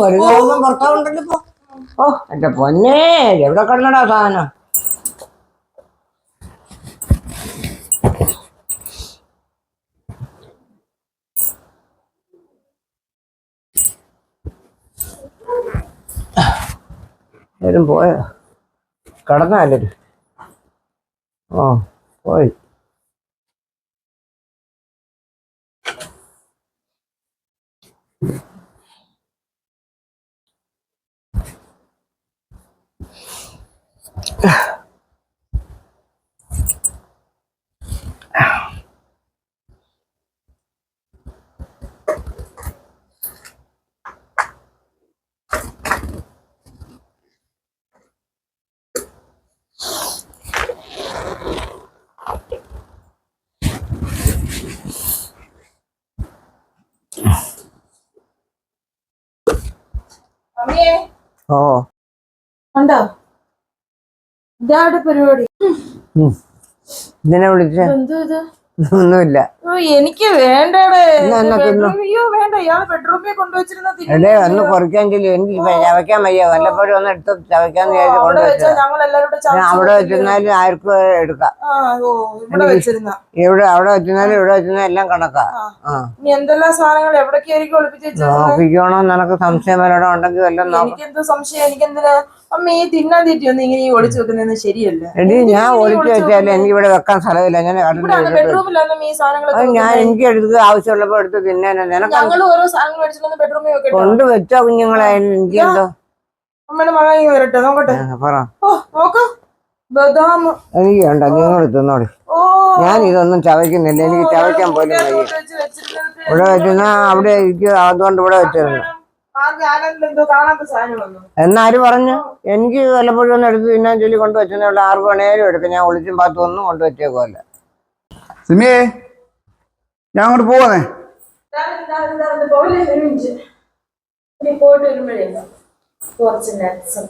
വരുന്ന ഭർത്താവുണ്ടല്ലോ ഇപ്പൊ. ഓ എന്റെ പൊന്നേ എവിടെ കണ്ടടാ സാധനം? പോയോ? ഓ പോയി. ഓ ഉണ്ടോ? ഇതാണ് പരിപാടി. ഇതിനെ വിളിച്ചേ എന്തോ ഇത്? ഒന്നുമില്ല. എനിക്ക് വേണ്ടടേ. അയ്യോ വേണ്ട. ഇയാൾ ബെഡ്റൂമിൽ കൊണ്ടുവച്ചിരുന്ന തിന്നു. എടേ ഒന്ന് കുറയ്ക്കാൻ എനിക്ക് ചവയ്ക്കാൻ വയ്യ. വല്ലപ്പോഴും ഒന്ന് എടുത്ത് ചവയ്ക്കാന്ന് വിചാരിച്ച് അവിടെ വെച്ചിരുന്നാലും ആർക്കും എടുക്കാം. ഇവിടെ അവിടെ വെച്ചിരുന്നാലും ഇവിടെ വെച്ചിരുന്നാലും എല്ലാം കണക്കാ. എന്തെല്ലാം സാധനങ്ങൾ എവിടേക്കായിരിക്കും ഒളിപ്പിച്ച് വെച്ചത് നോക്കിക്കോണോ നിനക്ക് സംശയം വല്ലതും ഉണ്ടെങ്കിൽ വല്ലതും നോക്കാം. സംശയം സംശയം? എനിക്കെന്തിനാ അമ്മ ഈ തിന്നാൻ തീറ്റി ഒന്നും ഇങ്ങനെ ഈ ഒളിച്ചു വെക്കുന്നതെന്ന് ശരിയല്ല. എടി ഞാൻ ഒളിച്ചു വെച്ചാൽ എനിക്ക് ഇവിടെ വെക്കാൻ സ്ഥലമില്ല. ഞാൻ ബെഡ്റൂമിലൊന്നും ഈ സാധനങ്ങളൊക്കെ അത് ഞാൻ എനിക്ക് എടുത്ത് ആവശ്യമുള്ളപ്പോ എടുത്ത് തിന്നാനോ. നിനക്ക് ഞങ്ങൾ ഓരോ സാധനങ്ങൾ മേടിച്ചിട്ട് ബെഡ്റൂമിൽ വെക്കട്ടോ. കൊണ്ട് വെച്ചോ കുഞ്ഞുങ്ങളെ എനിക്ക് എന്തോ അമ്മയുടെ ഇങ്ങ് വരട്ടെ നോക്കട്ടെ. പറ. ഓ നോക്ക്. എനിക്ക് വേണ്ട നിങ്ങൾ തിന്നോടി ഓ. ഞാൻ ഇതൊന്നും ചവയ്ക്കുന്നില്ല. എനിക്ക് ചവയ്ക്കാൻ പോലും വയ്യ. ഇവിടെ വെച്ച് വെച്ചിരുന്ന അവിടെ ഇരിക്കും അതുകൊണ്ട് ഇവിടെ വെച്ചിരുന്നു എന്നാര് പറഞ്ഞു? എനിക്ക് വല്ലപ്പോഴും ഒന്ന് എടുത്ത് തിന്നാൻ ചൊല്ലി കൊണ്ടുവച്ചേ ഉള്ളു ആർക്ക് വേണേലും എടുക്കാം. ഞാൻ ഒളിച്ചും പാത്തും ഒന്നും കൊണ്ടുവച്ചേക്കുമല്ല സിമിയേ ഞാൻ അങ്ങോട്ട് പോവാന്നേ. ഇതാണ്, ഇതാണ്, ഇതാണ്, പോലെ ഒരു മിനിറ്റ്. ഇനി പോയിട്ട് വരുമ്പോഴേ കുറച്ച് നട്ട്സും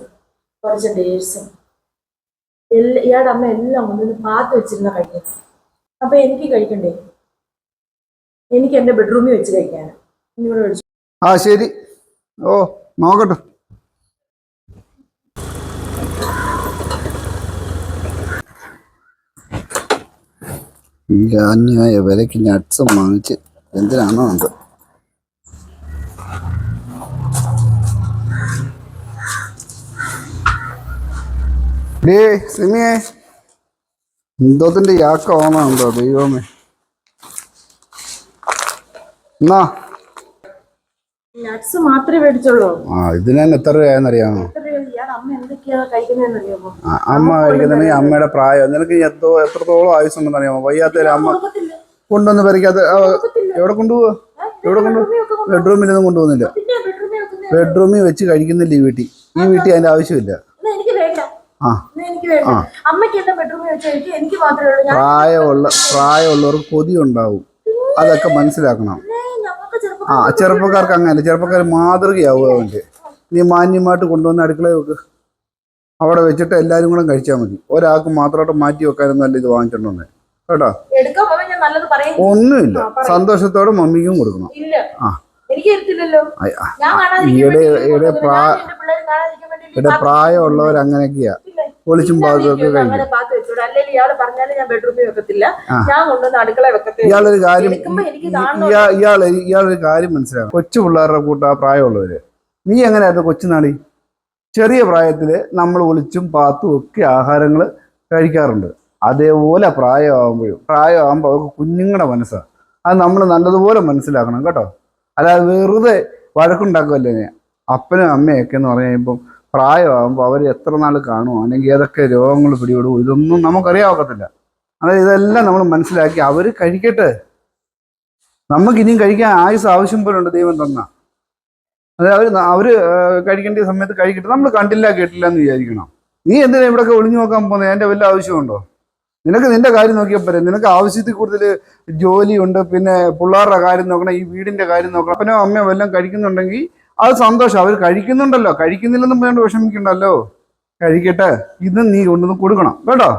കുറച്ച് ഡേറ്റ്സും എല്ലാ ഇയാളുടെ അമ്മ എല്ലാം കൊണ്ടൊന്ന് പാത്ത് വെച്ചിരുന്ന കഴിക്കുന്നത് അപ്പൊ എനിക്ക് കഴിക്കണ്ടേ? എനിക്ക് എന്റെ ബെഡ്റൂമിൽ വെച്ച് കഴിക്കാനാ. ആ ശരി. ഓ നോക്കട്ടെ. ഈ അന്യായ വിലയ്ക്ക് നട്ട്സും വാങ്ങിച്ച് എന്തിനാണോ ഉണ്ട് ഡേ സിമിയെ. എന്തോത്തിന്റെ യാക്ക ഓണുണ്ടോ ദൈവമേ. എന്നാ. ആ ഇതിന് തന്നെ എത്ര രൂപയാണെന്നറിയാമോ? എത്ര രൂപ? അമ്മ കഴിക്കുന്നുണ്ടെങ്കിൽ അമ്മയുടെ പ്രായം. നിനക്ക് എത്തോ എത്രത്തോളം ആയുസുണ്ടെന്ന് അറിയാമോ വയ്യാത്തൊരു അമ്മ. കൊണ്ടുവന്ന് പരിക്കാത്ത എവിടെ കൊണ്ടുപോവാ? എവിടെ കൊണ്ടു ബെഡ്റൂമിലൊന്നും കൊണ്ടുപോകുന്നില്ല. ബെഡ്റൂമിൽ വെച്ച് കഴിക്കുന്നില്ല ഈ വീട്ടിൽ. ഈ വീട്ടിൽ അതിന്റെ ആവശ്യമില്ല. പ്രായമുള്ള പ്രായമുള്ളവർക്ക് കൊതി ഉണ്ടാവും. അതൊക്കെ മനസ്സിലാക്കണം. ആ ചെറുപ്പക്കാർക്ക് അങ്ങനെ ചെറുപ്പക്കാർ മാതൃകയാവുക അവന്റെ. നീ മാന്യമായിട്ട് കൊണ്ടുവന്ന അടുക്കളയിൽ വെക്ക്. അവിടെ വെച്ചിട്ട് എല്ലാവരും കൂടെ കഴിച്ചാൽ മതി. ഒരാൾക്ക് മാത്രമായിട്ട് മാറ്റി വെക്കാനൊന്നും അല്ല ഇത് വാങ്ങിച്ചിട്ടുണ്ടേ കേട്ടോ? ഒന്നുമില്ല. സന്തോഷത്തോടെ മമ്മിക്കും കൊടുക്കണം. ആ. ഈയിടെ ഇവിടെ പാത്ത് പ്രായമുള്ളവർ അങ്ങനെയൊക്കെയാ ഇല്ല. ഒളിച്ചും പാത്തും കഴിക്കും. വെച്ചോളൂ അല്ലെങ്കിൽ ഇയാൾ പറഞ്ഞാലും ഞാൻ ബെഡ്റൂമിൽ വെക്കത്തില്ല. ഞാൻ കൊണ്ടുവന്ന് അടുക്കള വെക്കത്തില്ല ഇയാളൊരു കാര്യം ഇയാൾ ഇയാളൊരു കാര്യം കൊച്ചു പിള്ളേരുടെ കൂട്ട പ്രായമുള്ളവര്. നീ എങ്ങനെയായിരുന്നു കൊച്ചുനാളി? ചെറിയ പ്രായത്തിൽ നമ്മൾ ഒളിച്ചും പാത്തും ഒക്കെ ആഹാരങ്ങൾ കഴിക്കാറുണ്ട്. അതേപോലെ പ്രായമാകുമ്പോഴും പ്രായമാകുമ്പോൾ അവർക്ക് കുഞ്ഞുങ്ങളുടെ മനസ്സാണ് അത് നമ്മൾ നല്ലതുപോലെ മനസ്സിലാക്കണം കേട്ടോ. അല്ലാതെ വെറുതെ വഴക്കുണ്ടാക്കുമല്ലേ അപ്പനും അമ്മയൊക്കെ എന്ന് പറഞ്ഞു കഴിയുമ്പം പ്രായമാകുമ്പോൾ അവർ എത്ര നാൾ കാണും അല്ലെങ്കിൽ ഏതൊക്കെ രോഗങ്ങൾ പിടിപെടുമോ ഇതൊന്നും നമുക്കറിയാവത്തില്ല അതായത് ഇതെല്ലാം നമ്മൾ മനസ്സിലാക്കി അവർ കഴിക്കട്ടെ. നമുക്ക് ഇനിയും കഴിക്കാൻ ആയുസ് ആവശ്യം പോലെ ഉണ്ട് ദൈവം തന്ന. അതായത് അവർ അവർ കഴിക്കേണ്ട സമയത്ത് കഴിക്കട്ടെ. നമ്മൾ കണ്ടില്ല കേട്ടില്ല എന്ന് വിചാരിക്കണം. നീ എന്തിനാ ഇവിടെയൊക്കെ ഒളിഞ്ഞു നോക്കാൻ പോകുന്നത് എന്റെ വല്ല ആവശ്യമുണ്ടോ? നിനക്ക് നിന്റെ കാര്യം നോക്കിയാൽ പോരെ. നിനക്ക് ആവശ്യത്തിൽ കൂടുതൽ ജോലിയുണ്ട്. പിന്നെ പിള്ളേരുടെ കാര്യം നോക്കണം. ഈ വീടിന്റെ കാര്യം നോക്കണം. അപ്പനോ അമ്മയോ വല്ലതും കഴിക്കുന്നുണ്ടെങ്കിൽ അത് സന്തോഷം. അവർ കഴിക്കുന്നുണ്ടല്ലോ. കഴിക്കുന്നില്ലെന്നും വേണ്ട വിഷമിക്കണ്ടല്ലോ. കഴിക്കട്ടെ. ഇത് നീ കൊണ്ടൊന്നും കൊടുക്കണം. കേട്ടോ?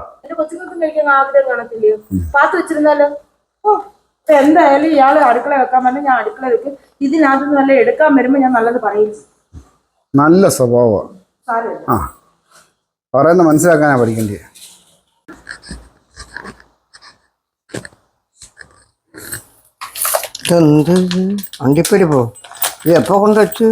എന്തായാലും ഇയാൾ അടുക്കള വെക്കാൻ പറഞ്ഞാൽ ഞാൻ അടുക്കള വെക്കും. ഇതിനകത്ത് നല്ല എടുക്കാൻ വരുമ്പോ ഞാൻ നല്ലത് പറയും. നല്ല സ്വഭാവമാണ് ആ. പറയുന്ന മനസ്സിലാക്കാനാ പഠിക്കേണ്ടത് അണ്ടിപ്പരിപ്പോ ഇത് എപ്പോ കൊണ്ടുവച്ചു?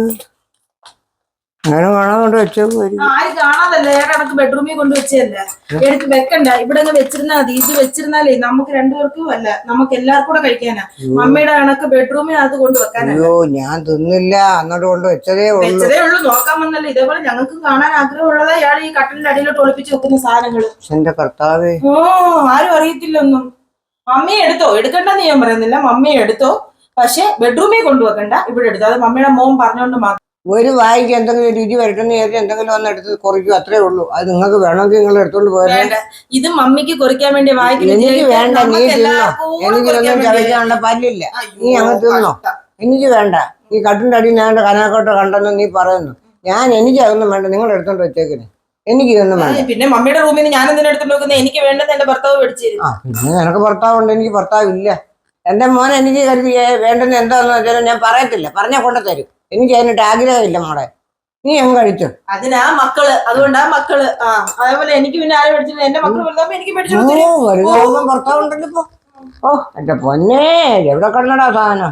അങ്ങനെ കാണാൻ കൊണ്ട് വെച്ചേക്കുമായിരിക്കും ആര് കാണാതല്ല. ഞാൻ കണക്ക് ബെഡ്റൂമിൽ കൊണ്ട് വെച്ചതല്ലേ എടുത്ത് വെക്കണ്ട. ഇവിടെ അങ്ങ് വെച്ചിരുന്നാ മതി. ഇത് വെച്ചിരുന്നാലേ നമുക്ക് രണ്ടുപേർക്കും അല്ല നമുക്ക് എല്ലാവർക്കും കൂടെ കഴിക്കാനാ. മമ്മിയുടെ കണക്ക് ബെഡ്റൂമിനകത്ത് കൊണ്ട് വെക്കാനാ അയ്യോ ഞാൻ തിന്നില്ല. അന്നോട് കൊണ്ട് വെച്ചതേ ഉള്ളൂ. വെച്ചതേ ഉള്ളൂ. നോക്കാൻ വന്നല്ല. ഇതേപോലെ ഞങ്ങൾക്ക് കാണാൻ ആഗ്രഹമുള്ളതാ. ഇയാൾ ഈ കട്ടിലിന്റെ അടിയിലോട്ട് ഒളിപ്പിച്ച് വെക്കുന്ന സാധനങ്ങൾ. എന്റെ കർത്താവേ. ഓ ആരും അറിയത്തില്ലൊന്നും. മമ്മി എടുത്തോ? എടുക്കണ്ടെന്ന് ഞാൻ പറയുന്നില്ല. മമ്മി എടുത്തോ? പക്ഷെ ബെഡ്റൂമിൽ കൊണ്ടുവെക്കണ്ട. ഇവിടെ എടുത്തു. അത് മമ്മിയുടെ മോൻ പറഞ്ഞോണ്ട് മാത്രം ഒരു വായിക്ക് എന്തെങ്കിലും രുചി വരട്ടെന്ന് വിചാരിച്ച് എന്തെങ്കിലും ഒന്ന് എടുത്ത് കുറിക്കും. അത്രേ ഉള്ളൂ. അത് നിങ്ങൾക്ക് വേണമെങ്കിൽ നിങ്ങൾ എടുത്തോണ്ട് വേണ്ട. ഇത് മമ്മിക്ക് കുറിക്കാൻ വേണ്ടി വായിക്കുന്ന എനിക്ക് വേണ്ട നീ തിന്നോ. എനിക്കിതൊന്നും ചവയ്ക്കാനുള്ള പല്ലില്ല. നീ അങ്ങ് തിന്നോ. എനിക്ക് വേണ്ട. ഈ കട്ടിന്റെ അടി ഞാൻ കനാക്കോട്ട കണ്ടെന്ന് നീ പറയുന്നു. ഞാൻ എനിക്ക് അതൊന്നും വേണ്ട. നിങ്ങൾ എടുത്തോണ്ട് വെച്ചേക്കിന് എനിക്ക് ഇതൊന്നും വേണ്ട. പിന്നെ മമ്മിയുടെ റൂമിൽ ഞാൻ എന്തിനാ എടുത്തോണ്ട് എനിക്ക് വേണ്ടത് എന്റെ ഭർത്താവ് തരും. ആ പിന്നെ നിനക്ക് ഭർത്താവുണ്ട്. എനിക്ക് ഭർത്താവില്ല. എന്റെ മോൻ എനിക്ക് കരുതി വേണ്ടുന്ന എന്താന്ന് വെച്ചാൽ ഞാൻ പറയത്തില്ല. പറഞ്ഞാൽ കൊണ്ടു തരും. എനിക്ക് അതിനിട്ട് ആഗ്രഹമില്ല മോളെ. നീ അങ്ങ് കഴിച്ചു. അതിനാ മക്കൾ. അതുകൊണ്ടാ മക്കൾ. ആ അതേപോലെ എനിക്ക് പിന്നെ ആരും എന്റെ മക്കൾ വലുതാകുമ്പോ എനിക്ക് ഇപ്പൊ ഓ എന്റെ പൊന്നേ എവിടെ കണ്ടടാ സാധനം?